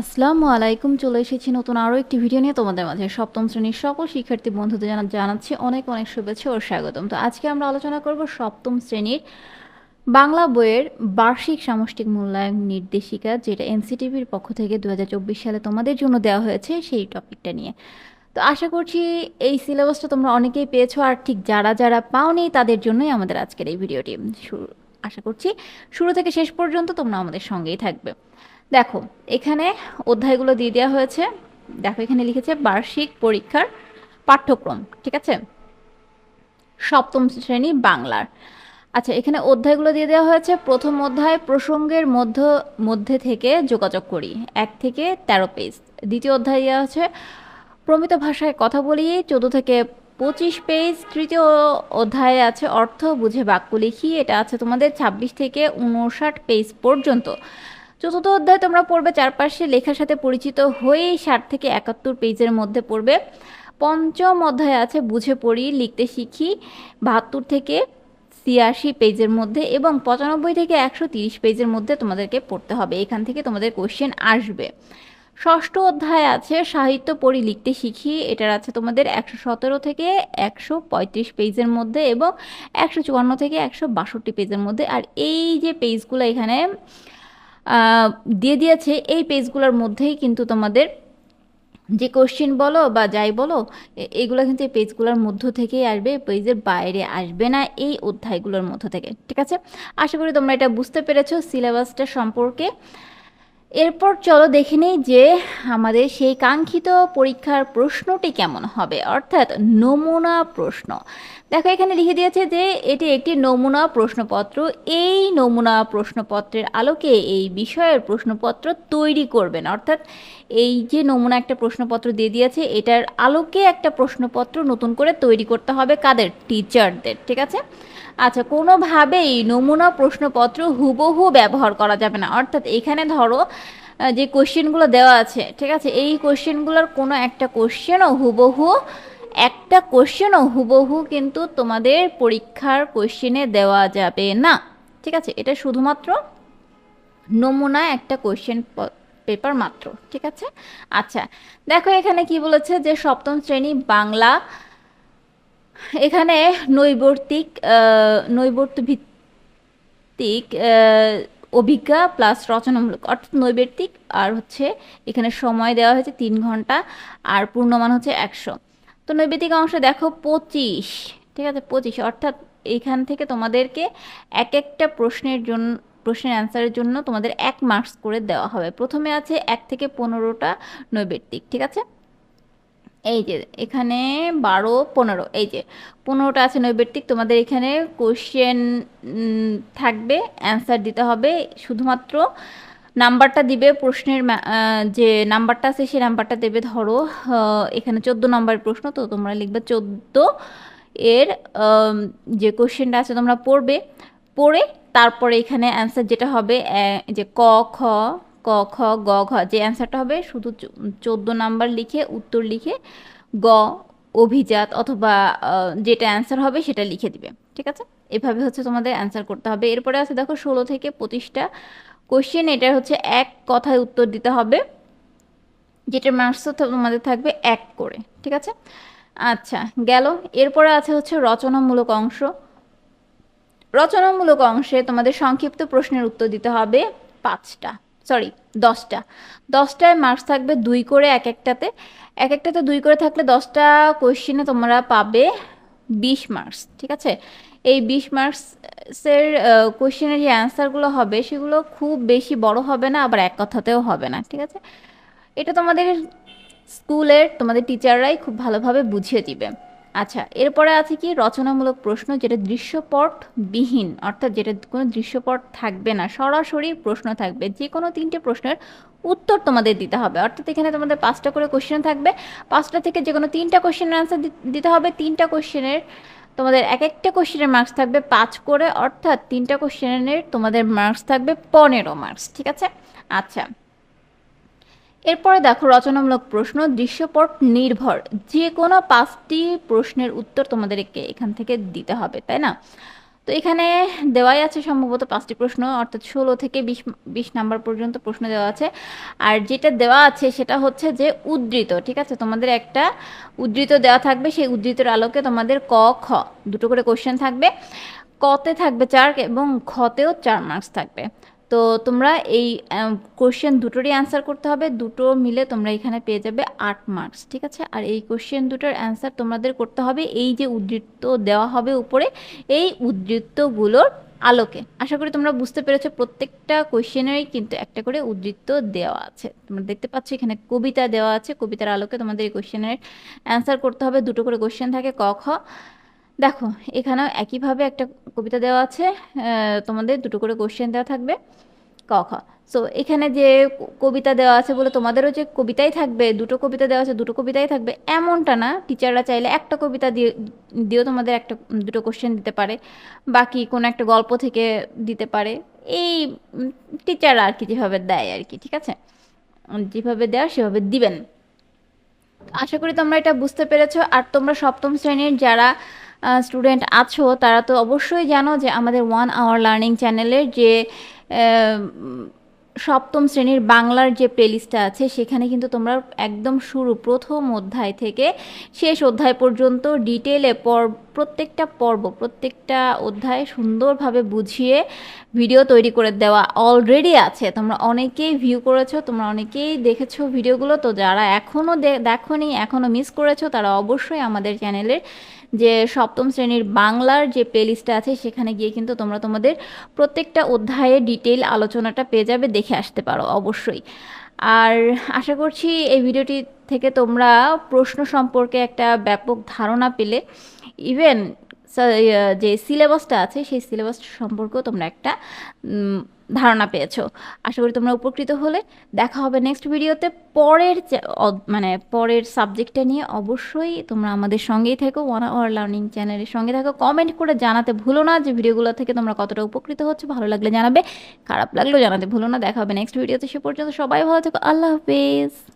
আসসালামু আলাইকুম, চলে এসেছি নতুন আরও একটি ভিডিও নিয়ে। তোমাদের মাঝে সপ্তম শ্রেণির সকল শিক্ষার্থী বন্ধুদের জানা জানাচ্ছি অনেক অনেক শুভেচ্ছা ও স্বাগতম। তো আজকে আমরা আলোচনা করব সপ্তম শ্রেণির বাংলা বইয়ের বার্ষিক সামষ্টিক মূল্যায়ন নির্দেশিকা, যেটা এনসিটিভির পক্ষ থেকে দু হাজার চব্বিশ সালে তোমাদের জন্য দেওয়া হয়েছে সেই টপিকটা নিয়ে। তো আশা করছি এই সিলেবাসটা তোমরা অনেকেই পেয়েছ, আর ঠিক যারা যারা পাওনি তাদের জন্যই আমাদের আজকের এই ভিডিওটি। শুরু আশা করছি শুরু থেকে শেষ পর্যন্ত তোমরা আমাদের সঙ্গেই থাকবে। দেখো, এখানে অধ্যায়গুলো দিয়ে দেওয়া হয়েছে। দেখো, এখানে লিখেছে বার্ষিক পরীক্ষার পাঠ্যক্রম, ঠিক আছে? সপ্তম শ্রেণি বাংলার। আচ্ছা এখানে অধ্যায়গুলো দিয়ে দেওয়া হয়েছে, প্রথম অধ্যায় প্রসঙ্গের মধ্য, মধ্যে থেকে যোগাযোগ করি, এক থেকে তেরো পেজ। দ্বিতীয় অধ্যায় দেওয়া হচ্ছে প্রমিত ভাষায় কথা বলি, চোদ্দ থেকে পঁচিশ পেজ। তৃতীয় অধ্যায়ে আছে অর্থ, বুঝে বাক্য লিখি, এটা আছে তোমাদের ছাব্বিশ থেকে উনষাট পেজ পর্যন্ত। চতুর্থ অধ্যায় তোমরা পড়বে, চারপাশে লেখার সাথে পরিচিত হয়েই ষাট থেকে একাত্তর পেজের মধ্যে পড়বে। পঞ্চম অধ্যায় আছে, বুঝে পড়ি, লিখতে শিখি, বাহাত্তর থেকে ছিয়াশি পেজের মধ্যে এবং পঁচানব্বই থেকে একশো তিরিশ পেজের মধ্যে তোমাদেরকে পড়তে হবে, এখান থেকে তোমাদের কোশ্চেন আসবে। ষষ্ঠ অধ্যায় আছে, সাহিত্য পড়ি, লিখতে শিখি, এটার আছে তোমাদের একশো সতেরো থেকে একশো পঁয়ত্রিশ পেজের মধ্যে এবং একশো চুয়ান্ন থেকে একশো বাষট্টি পেজের মধ্যে। আর এই যে পেজগুলো এখানে দিয়ে দিয়েছে। এই পেজগুলোর মধ্যেই কিন্তু তোমাদের যে কোশ্চেন বলো বা যাই বলো এগুলো কিন্তু এই পেজগুলোর মধ্য থেকেই আসবে, পেজের বাইরে আসবে না এই অধ্যায়গুলোর মধ্য থেকে। ঠিক আছে? আশা করি তোমরা এটা বুঝতে পেরেছ সিলেবাসটা সম্পর্কে। এরপর চলো দেখে নেই যে আমাদের সেই কাঙ্ক্ষিত পরীক্ষার প্রশ্নটি কেমন হবে। অর্থাৎ নমুনা প্রশ্ন। দেখো, এখানে লিখে দিয়েছে যে এটি একটি নমুনা প্রশ্নপত্র। এই নমুনা প্রশ্নপত্রের আলোকে এই বিষয়ের প্রশ্নপত্র তৈরি করবেন। অর্থাৎ এই যে নমুনা একটা প্রশ্নপত্র দিয়ে দিয়েছে, এটার আলোকে একটা প্রশ্নপত্র নতুন করে তৈরি করতে হবে কাদের? টিচারদের। ঠিক আছে? আচ্ছা কোনোভাবেই নমুনা প্রশ্নপত্র হুবহু ব্যবহার করা যাবে না। অর্থাৎ এখানে ধরো যে কোশ্চেনগুলো দেওয়া আছে, ঠিক আছে? এই কোশ্চেনগুলোর কোনো একটা কোশ্চেনও হুবহু, একটা কোশ্চেনও হুবহু কিন্তু তোমাদের পরীক্ষার কোশ্চেনে দেওয়া যাবে না। ঠিক আছে? এটা শুধুমাত্র নমুনা একটা কোশ্চেন পেপার মাত্র, ঠিক আছে? আচ্ছা দেখো এখানে কি বলেছে যে সপ্তম শ্রেণি বাংলা এখানে নৈবর্তিক নৈবর্ত ভিত্তিক অভিজ্ঞা প্লাস রচনামূলক, অর্থাৎ নৈবর্তিক আর হচ্ছে এখানে সময় দেওয়া হয়েছে তিন ঘণ্টা আর পূর্ণমান হচ্ছে একশো। তো নৈবেদিক অংশে দেখো পঁচিশ, ঠিক আছে? পঁচিশ, অর্থাৎ এইখান থেকে তোমাদেরকে এক একটা প্রশ্নের জন্য প্রশ্নের অ্যান্সারের জন্য তোমাদের এক মার্কস করে দেওয়া হবে। প্রথমে আছে এক থেকে পনেরোটা নৈবেদিক ঠিক আছে? এই যে, এখানে বারো, পনেরো, এই যে, পনেরোটা আছে নৈবেদিক তোমাদের এখানে কোশ্চেন থাকবে অ্যান্সার দিতে হবে, শুধুমাত্র নাম্বারটা দিবে প্রশ্নের যে নাম্বারটা আছে সেই নাম্বারটা দেবে, ধরো এখানে চোদ্দ নম্বরের প্রশ্ন, তো তোমরা লিখবে চোদ্দ এর যে কোশ্চেনটা আছে তোমরা পড়বে, পড়ে তারপরে এখানে অ্যান্সার যেটা হবে যে ক, খ ক, খ, গ, ঘ, যে অ্যান্সারটা হবে শুধু চোদ্দ নাম্বার লিখে, উত্তর লিখে গ, অভিজাত অথবা যেটা অ্যান্সার হবে সেটা লিখে দিবে, ঠিক আছে? এভাবে হচ্ছে তোমাদের অ্যান্সার করতে হবে। এরপরে আছে দেখো ষোলো থেকে পঁচিশটা কোশ্চেন এটা হচ্ছে এক কথায় উত্তর দিতে হবে, যেটার মার্কস তোমাদের থাকবে এক করে, ঠিক আছে? আচ্ছা গেল। এরপরে আছে হচ্ছে রচনামূলক অংশ। রচনামূলক অংশে তোমাদের সংক্ষিপ্ত প্রশ্নের উত্তর দিতে হবে পাঁচটা। সরি, দশটা। দশটায় মার্কস থাকবে দুই করে এক একটাতে। এক একটাতে দুই করে থাকলে দশটা কোয়েশ্চেনে তোমরা পাবে বিশ মার্কস ঠিক আছে? এই বিশ মার্কসের কোয়েশ্চেনের যে অ্যান্সারগুলো হবে, সেগুলো খুব বেশি বড় হবে না, আবার এক কথাতেও হবে না, ঠিক আছে? এটা তোমাদের স্কুলের তোমাদের টিচাররাই খুব ভালোভাবে বুঝিয়ে দিবে। আচ্ছা এরপরে আছে কি? রচনামূলক প্রশ্ন যেটা দৃশ্যপট বিহীন, অর্থাৎ যেটা কোনো দৃশ্যপট থাকবে না, সরাসরি প্রশ্ন থাকবে। যে কোনো তিনটে প্রশ্নের উত্তর তোমাদের দিতে হবে। অর্থাৎ এখানে তোমাদের পাঁচটা করে কোশ্চেন থাকবে। পাঁচটা থেকে যে কোনো তিনটা কোশ্চেনের আনসার দিতে হবে। তিনটা কোশ্চেনের তোমাদের এক একটা কোশ্চেনের মার্কস থাকবে পাঁচ করে, অর্থাৎ তিনটা কোশ্চেনের তোমাদের মার্কস থাকবে পনেরো মার্কস ঠিক আছে? আচ্ছা এরপরে দেখো রচনামূলক প্রশ্ন, দৃশ্যপট নির্ভর। যে কোনো পাঁচটি প্রশ্নের উত্তর তোমাদেরকে এখান থেকে দিতে হবে, তাই না? তো এখানে দেওয়াই আছে সম্ভবত পাঁচটি প্রশ্ন, অর্থাৎ ষোলো থেকে বিশ বিশ নাম্বার পর্যন্ত প্রশ্ন দেওয়া আছে। আর যেটা দেওয়া আছে সেটা হচ্ছে যে উদ্ধৃত, ঠিক আছে? তোমাদের একটা উদ্ধৃত দেওয়া থাকবে, সেই উদ্ধৃতের আলোকে তোমাদের ক, খ, দুটো করে কোশ্চেন থাকবে। কতে থাকবে চার এবং খতেও চার মার্কস থাকবে। তো তোমরা এই কোশ্চেন দুটোরই অ্যান্সার করতে হবে। দুটো মিলে তোমরা এখানে পেয়ে যাবে আট মার্কস ঠিক আছে? আর এই কোশ্চেন দুটোর অ্যান্সার তোমাদের করতে হবে এই যে উদ্ধৃত দেওয়া হবে উপরে, এই উদ্ধৃতগুলোর আলোকে। আশা করি তোমরা বুঝতে পেরেছ প্রত্যেকটা কোয়েশ্চেনেরই কিন্তু একটা করে উদ্ধৃত দেওয়া আছে। তোমরা দেখতে পাচ্ছ এখানে কবিতা দেওয়া আছে, কবিতার আলোকে তোমাদের এই কোয়েশ্চেনের অ্যান্সার করতে হবে। দুটো করে কোয়েশ্চেন থাকে ক, খ। দেখো, এখানেও একইভাবে একটা কবিতা দেওয়া আছে তোমাদের দুটো করে কোশ্চেন দেওয়া থাকবে, ক, খ। সো এখানে যে কবিতা দেওয়া আছে বলে তোমাদেরও যে কবিতাই থাকবে, দুটো কবিতা দেওয়া আছে, দুটো কবিতাই থাকবে, এমনটা না টিচাররা চাইলে একটা কবিতা দিয়ে, দিয়েও তোমাদের একটা দুটো কোশ্চেন দিতে পারে, বাকি কোনো একটা গল্প থেকে দিতে পারে, এই টিচাররা আর কি যেভাবে দেয় আর কি, ঠিক আছে? যেভাবে দেওয়া সেভাবে দিবেন। আশা করি তোমরা এটা বুঝতে পেরেছ, আর তোমরা সপ্তম শ্রেণির যারা স্টুডেন্ট আছো তারা তো অবশ্যই জানো যে আমাদের ওয়ান আওয়ার লার্নিং চ্যানেলের যে সপ্তম শ্রেণির বাংলার যে প্লেলিস্টটা আছে, সেখানে কিন্তু তোমরা একদম শুরু, প্রথম অধ্যায় থেকে শেষ অধ্যায় পর্যন্ত ডিটেলে পর, প্রত্যেকটা পর্ব, প্রত্যেকটা অধ্যায় সুন্দরভাবে বুঝিয়ে ভিডিও তৈরি করে দেওয়া অলরেডি আছে। তোমরা অনেকেই ভিউ করেছ, তোমরা অনেকেই দেখেছ ভিডিওগুলো তো যারা এখনও দেখো নি এখনও মিস করেছ, তারা অবশ্যই আমাদের চ্যানেলের যে সপ্তম শ্রেণির বাংলার যে প্লেলিস্টটা আছে, সেখানে গিয়ে কিন্তু তোমরা তোমাদের প্রত্যেকটা অধ্যায়ে ডিটেল আলোচনাটা পেয়ে যাবে দেখে আসতে পারো, অবশ্যই। আর আশা করছি এই ভিডিওটি থেকে তোমরা প্রশ্ন সম্পর্কে একটা ব্যাপক ধারণা পেলে। ইভেন যে সিলেবাসটা আছে, সেই সিলেবাস সম্পর্কেও তোমরা একটা ধারণা পেয়েছ। আশা করি তোমরা উপকৃত হলে। দেখা হবে নেক্সট ভিডিওতে পরের মানে পরের সাবজেক্টটা নিয়ে অবশ্যই তোমরা আমাদের সঙ্গেই থেকো। ওয়ান আওয়ার লার্নিং চ্যানেলের সঙ্গে থাকো। কমেন্ট করে জানাতে ভুলো না যে ভিডিওগুলো থেকে তোমরা কতটা উপকৃত হচ্ছে। ভালো লাগলে জানাবে, খারাপ লাগলেও জানাতে ভুলো না। দেখা হবে নেক্সট ভিডিওতে সে পর্যন্ত সবাই ভালো থেকো। আল্লাহ হাফিজ।